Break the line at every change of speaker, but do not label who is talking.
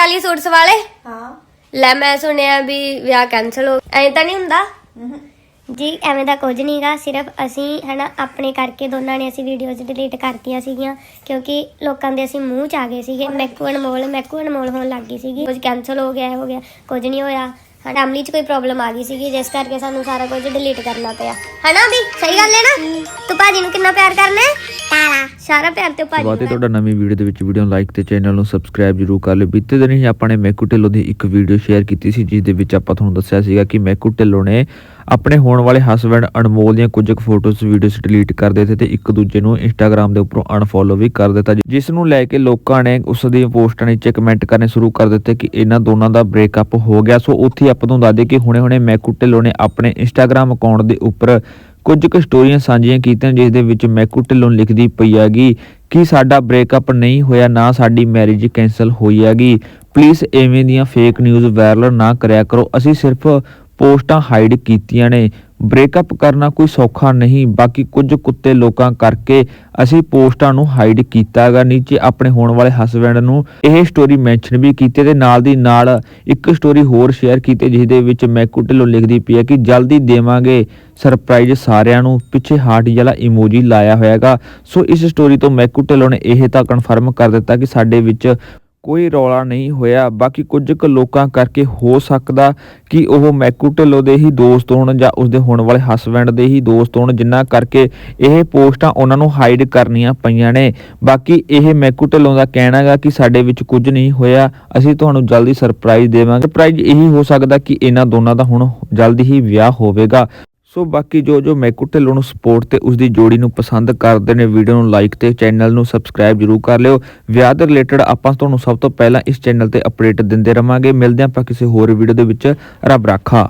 ਵਾਲੀ ਸੂਟ ਸਵਾਲੇ
ਹਾਂ।
ਲੈ ਮੈਂ ਸੁਣਿਆ ਵੀ ਵਿਆਹ ਕੈਨਸਲ ਹੋ ਐ ਤਾਂ ਨਹੀਂ ਹੁੰਦਾ? ਜੀ ਐਵੇਂ ਦਾ ਕੁਝ ਨਹੀਂਗਾ ਸਿਰਫ ਅਸੀਂ ਹਨਾ ਆਪਣੇ ਕਰਕੇ ਦੋਨਾਂ ਨੇ ਅਸੀਂ ਵੀਡੀਓਜ਼ ਡਿਲੀਟ ਕਰਤੀਆਂ ਸੀਗੀਆਂ ਕਿਉਂਕਿ ਲੋਕਾਂ ਦੇ ਅਸੀਂ ਮੂੰਹ ਚ ਆ ਗਏ ਸੀਗੇ ਮੈਕੂ ਅਨਮੋਲ ਮੈਕੂ ਅਨਮੋਲ ਹੋਣ ਲੱਗ ਗਈ ਸੀਗੀ। ਕੁਝ ਕੈਨਸਲ ਹੋ ਗਿਆ ਇਹ ਹੋ ਗਿਆ ਕੁਝ ਨਹੀਂ ਹੋਇਆ। ਫੈਮਿਲੀ 'ਚ ਕੋਈ ਪ੍ਰੋਬਲਮ ਆ ਗਈ ਸੀਗੀ ਜਿਸ ਕਰਕੇ ਸਾਨੂੰ ਸਾਰਾ ਕੁਝ ਡਿਲੀਟ ਕਰਨਾ ਪਿਆ। ਹਨਾ ਵੀ ਸਹੀ ਗੱਲ ਹੈ ਨਾ? ਤੂੰ ਭਾਜੀ ਨੂੰ ਕਿੰਨਾ ਪਿਆਰ ਕਰਨਾ ਹੈ? ਤਾਲਾ ਸਾਰਾ ਪਿਆਰ ਤੇ ਭਾਜੀ
ਹੈ
ਨੂੰ
ਤੁਹਾਡਾ ਨਵੀਂ ਵੀਡੀਓ ਦੇ ਵਿੱਚ ਵੀਡੀਓ ਨੂੰ ਲਾਈਕ ਤੇ ਚੈਨਲ ਨੂੰ ਸਬਸਕ੍ਰਾਈਬ ਜਰੂਰ ਕਰ ਲਿਓ। ਬੀਤੇ ਦਿਨ ਹੀ ਆਪਾਂ ਨੇ ਮੈਕੂ ਢਿੱਲੋਂ ਦੀ ਇੱਕ ਵੀਡੀਓ ਸ਼ੇਅਰ ਕੀਤੀ ਸੀ ਜਿਸ ਦੇ ਵਿੱਚ ਆਪਾਂ ਤੁਹਾਨੂੰ ਦੱਸਿਆ ਸੀਗਾ ਕਿ ਮੈਕੂ ਢਿੱਲੋਂ ਨੇ ਆਪਣੇ ਹੋਣ ਵਾਲੇ ਹਸਬੈਂਡ ਅਨਮੋਲ ਦੀਆਂ ਕੁਝ ਕੁ ਫੋਟੋਜ਼ ਵੀਡੀਓਜ਼ ਡਿਲੀਟ ਕਰ ਦਿੱਤੇ ਤੇ ਇੱਕ ਦੂਜੇ ਨੂੰ ਇੰਸਟਾਗ੍ਰam ਦੇ ਉੱਪਰੋਂ ਅਨਫੋਲੋ ਵੀ ਕਰ ਦਿੱਤਾ। ਜਿਸ ਨੂੰ ਲੈ ਕੇ ਲੋਕਾਂ ਨੇ ਉਸ ਦੀਆਂ ਪੋਸਟਾਂ ਨੀਚੇ ਕਮੈਂਟ ਕਰਨੇ ਸ਼ੁਰੂ ਕਰ ਦਿੱਤੇ ਕਿ ਇਹਨਾਂ ਦੋਨਾਂ ਦਾ ਬ੍ਰੇਕਅਪ ਹੋ ਗਿਆ। ਸੋ ਉੱਥੇ ਆਪਾਂ ਤੁਹਾਨੂੰ ਦੱਸ ਦਈਏ ਕਿ ਹੁਣੇ-ਹੁਣੇ ਮੈਕੂ ਢਿੱਲੋਂ ਨੇ ਆਪਣੇ ਇੰਸਟਾਗ੍ਰam ਅਕਾਊਂਟ ਦੇ ਉੱਪਰ ਕੁਝ ਕੁ ਸਟੋਰੀਆਂ ਸਾਂਝੀਆਂ ਕੀਤੀਆਂ, ਜਿਸ ਦੇ ਵਿੱਚ ਮੈਕੂ ਢਿੱਲੋਂ ਲਿਖਦੀ ਪਈ ਹੈਗੀ ਕਿ ਸਾਡਾ ਬ੍ਰੇਕਅਪ ਨਹੀਂ ਹੋਇਆ, ਨਾ ਸਾਡੀ ਮੈਰਿਜ ਕੈਨਸਲ ਹੋਈ ਹੈਗੀ। ਪਲੀਜ਼ ਐਵੇਂ ਦੀਆਂ ਫੇਕ ਨਿਊਜ਼ ਵਾਇਰਲ ਨਾ ਕਰਿਆ ਕਰੋ। ਅਸੀਂ ਸਿਰਫ ਪੋਸਟਾਂ ਹਾਈਡ ਕੀਤੀਆਂ ਨੇ। ਬ੍ਰੇਕਅਪ ਕਰਨਾ ਕੋਈ ਸੌਖਾ ਨਹੀਂ, ਬਾਕੀ ਕੁਝ ਕੁੱਤੇ ਲੋਕਾਂ ਕਰਕੇ ਅਸੀਂ ਪੋਸਟਾਂ ਨੂੰ ਹਾਈਡ ਕੀਤਾਗਾ ਨੀਚੇ ਆਪਣੇ ਹੋਣ ਵਾਲੇ ਹਸਬੰਡ ਨੂੰ ਇਹ ਸਟੋਰੀ ਮੈਂਸ਼ਨ ਵੀ ਕੀਤੀ ਤੇ ਨਾਲ ਦੀ ਨਾਲ ਇੱਕ ਸਟੋਰੀ ਹੋਰ ਸ਼ੇਅਰ ਕੀਤੀ ਜਿਸ ਦੇ ਵਿੱਚ ਮੈਕੂ ਢਿੱਲੋਂ ਲਿਖਦੀ ਪਈ ਹੈ ਕਿ ਜਲਦੀ ਦੇਵਾਂਗੇ ਸਰਪ੍ਰਾਈਜ਼ ਸਾਰਿਆਂ ਨੂੰ। ਪਿੱਛੇ ਹਾਰਟ ਵਾਲਾ ਇਮੋਜੀ ਲਾਇਆ ਹੋਇਆਗਾ ਸੋ ਇਸ ਸਟੋਰੀ ਤੋਂ ਮੈਕੂ ਢਿੱਲੋਂ ਨੇ ਇਹ ਤਾਂ ਕਨਫਰਮ ਕਰ ਦਿੱਤਾ ਕਿ ਸਾਡੇ ਵਿੱਚ ਕੋਈ ਰੌਲਾ ਨਹੀਂ ਹੋਇਆ। ਬਾਕੀ ਕੁਝ ਕੁ ਲੋਕਾਂ ਕਰਕੇ ਹੋ ਸਕਦਾ ਕਿ ਉਹ ਮੈਕੂ ਢਿੱਲੋਂ ਦੇ ਹੀ ਦੋਸਤ ਹੋਣ ਜਾਂ ਉਸਦੇ ਹੋਣ ਵਾਲੇ ਹਸਬੰਡ ਦੇ ਹੀ ਦੋਸਤ ਹੋਣ, ਜਿੰਨਾ ਕਰਕੇ ਇਹ ਪੋਸਟਾਂ ਉਹਨਾਂ ਨੂੰ ਹਾਈਡ ਕਰਨੀਆਂ ਪਈਆਂ ਨੇ। ਬਾਕੀ ਇਹ ਮੈਕੂ ਢਿੱਲੋਂ ਦਾ ਕਹਿਣਾ ਹੈਗਾ ਕਿ ਸਾਡੇ ਵਿੱਚ ਕੁਝ ਨਹੀਂ ਹੋਇਆ। ਅਸੀਂ ਤੁਹਾਨੂੰ ਜਲਦੀ ਸਰਪ੍ਰਾਈਜ਼ ਦੇਵਾਂਗੇ। ਸਰਪ੍ਰਾਈਜ਼ ਇਹੀ ਹੋ ਸਕਦਾ ਕਿ ਇਹਨਾਂ ਦੋਨਾਂ ਦਾ ਹੁਣ ਜਲਦੀ ਹੀ ਵਿਆਹ ਹੋਵੇਗਾ। ਸੋ ਬਾਕੀ ਜੋ ਜੋ ਮੈਕੂ ਢਿੱਲੋਂ ਨੂੰ ਸਪੋਰਟ ਤੇ ਉਸਦੀ ਜੋੜੀ ਨੂੰ ਪਸੰਦ ਕਰਦੇ ਨੇ ਵੀਡੀਓ ਨੂੰ ਲਾਈਕ ਤੇ ਚੈਨਲ ਨੂੰ ਸਬਸਕ੍ਰਾਈਬ ਜਰੂਰ ਕਰ ਲਿਓ। ਵਿਆਹ ਦੇ ਰਿਲੇਟਡ ਆਪਾਂ ਤੁਹਾਨੂੰ ਸਭ ਤੋਂ ਪਹਿਲਾਂ ਇਸ ਚੈਨਲ ਤੇ ਅਪਡੇਟ ਦਿੰਦੇ ਰਵਾਂਗੇ। ਮਿਲਦੇ ਆਪਾਂ ਕਿਸੇ ਹੋਰ ਵੀਡੀਓ ਦੇ ਵਿੱਚ। ਰੱਬ ਰਾਖਾ।